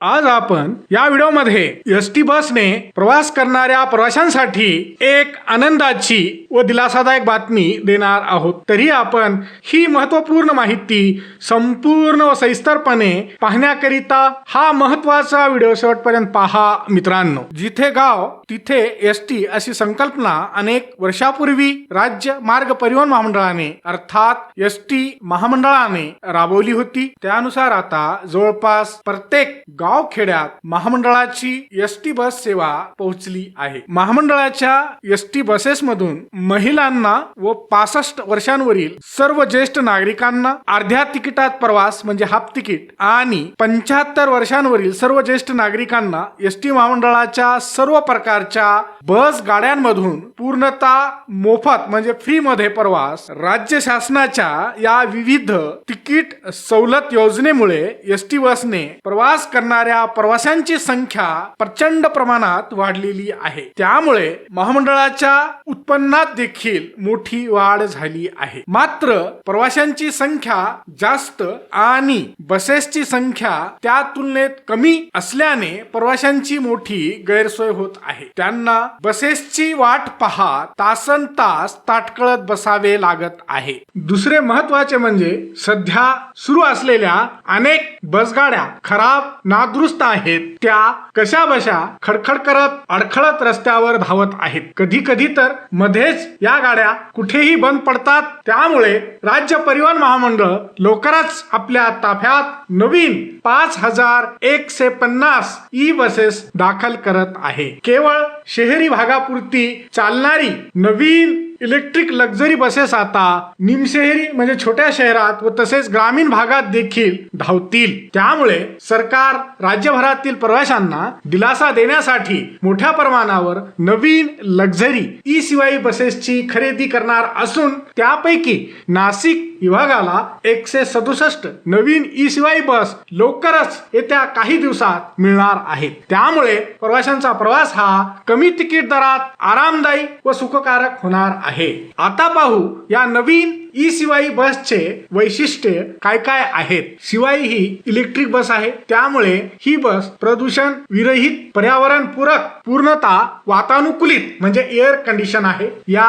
आज आपण या व्हिडिओमध्ये एस टी बसने प्रवास करणाऱ्या प्रवाशांसाठी एक आनंदाची व दिलासादायक बातमी देणार आहोत. तरी आपण ही महत्त्वपूर्ण माहिती संपूर्ण व सविस्तरपणे पाहण्याकरिता हा महत्त्वाचा व्हिडिओ शेवटपर्यंत पहा मित्रांनो. जिथे गाव तिथे एस टी अशी संकल्पना अनेक वर्षापूर्वी राज्य मार्ग परिवहन महामंडळाने अर्थात एस टी महामंडळाने राबवली होती. त्यानुसार आता जवळपास प्रत्येक गाव खेड्यात महामंडळाची एस टी बस सेवा पोहोचली आहे. महामंडळाच्या एस टी बसेस मधून महिलांना व पासष्ट वर्षांवरील सर्व ज्येष्ठ नागरिकांना अर्ध्या तिकिटात प्रवास म्हणजे हाफ तिकीट आणि पंच्याहत्तर वर्षांवरील सर्व ज्येष्ठ नागरिकांना एस टी महामंडळाच्या सर्व प्रकारच्या बस गाड्यांमधून पूर्णतः मोफत म्हणजे फ्री मध्ये प्रवास राज्य शासनाच्या या विविध तिकीट सवलत योजनेमुळे एस टी बसने प्रवास करणार करणाऱ्या प्रवाशांची संख्या प्रचंड प्रमाणात वाढलेली आहे. त्यामुळे महामंडळाच्या उत्पन्नात देखील मोठी वाढ झाली आहे. मात्र प्रवाशांची संख्या जास्त आणि बसेसची संख्या त्या तुलनेत कमी असल्याने प्रवाशांची मोठी गैरसोय होत आहे. त्यांना बसेसची वाट पहा तासन तास ताटकळत बसावे लागत आहे. दुसरे महत्त्वाचे म्हणजे सध्या सुरू असलेल्या अनेक बसगाड्या खराब ना नादुरुस्त आहेत त्या कशा बशा खडखड करत अडखळत रस्त्यावर धावत आहेत. कधी कधी तर मध्येच या गाड्या कुठेही बंद पडतात. त्यामुळे राज्य परिवहन महामंडळ लवकरच आपल्या ताफ्यात नवीन पाच हजार एकशे पन्नास ई बसेस दाखल करत आहे. केवळ शहरी भागापुरती चालणारी नवीन इलेक्ट्रिक लक्झरी बसेस आता निमशहरी म्हणजे छोट्या शहरात व तसेच ग्रामीण भागात देखील धावतील. त्यामुळे सरकार राज्यभरातील प्रवाशांना दिलासा देण्यासाठी मोठ्या प्रमाणावर नवीन लक्झरी ई शिवाई बसेसची खरेदी करणार असून त्यापैकी नाशिक विभागाला एकशे सदुसष्ट नवीन ई शिवाय बस लवकरच येत्या काही दिवसात मिळणार आहेत. त्यामुळे प्रवाशांचा प्रवास हा कमी तिकीट दरात आरामदायी व सुखकारक होणार आहे. आता पाहू या नवीन ई शिवाई बसचे वैशिष्ट्य काय काय आहेत? शिवाई ही इलेक्ट्रिक बस आहे. त्यामुळे ही बस प्रदूषण विरहित पर्यावरण पूरक वातानुकूलित म्हणजे एअर कंडिशन आहे. या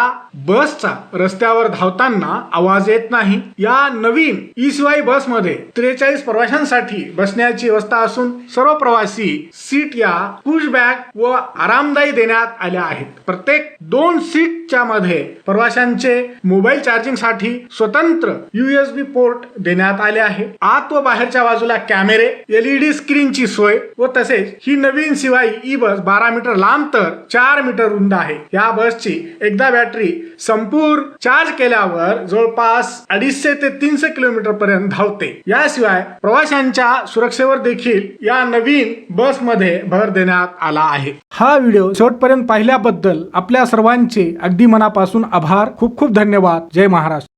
बसचा रस्त्यावर धावताना आवाज येत नाही. या नवीन ई शिवाई बसमध्ये त्रेचाळीस प्रवाशांसाठी बसण्याची व्यवस्था असून सर्व प्रवासी सीट या पुश बॅग व आरामदायी देण्यात आल्या आहेत. प्रत्येक दोन सीटच्या मध्ये प्रवाशांचे मोबाईल चार्जिंगसाठी स्वतंत्र युएसबी पोर्ट देण्यात आले आहे. आत व बाहेरच्या बाजूला कॅमेरे एलईडी स्क्रीनची सोय व तसेच ही नवीन शिवाय ई बस बारा मीटर लांब तर चार मीटर रुंद आहे. या बसची एकदा बॅटरी संपूर्ण चार्ज केल्यावर जवळपास अडीचशे ते तीनशे किलोमीटर पर्यंत धावते. याशिवाय प्रवाशांच्या सुरक्षेवर देखील या नवीन बसमध्ये भर देण्यात आला आहे. हा व्हिडिओ शेवटपर्यंत पाहिल्याबद्दल आपल्या सर्वांचे अगदी मनापासून आभार. खूप खूप धन्यवाद. जय महाराष्ट्र.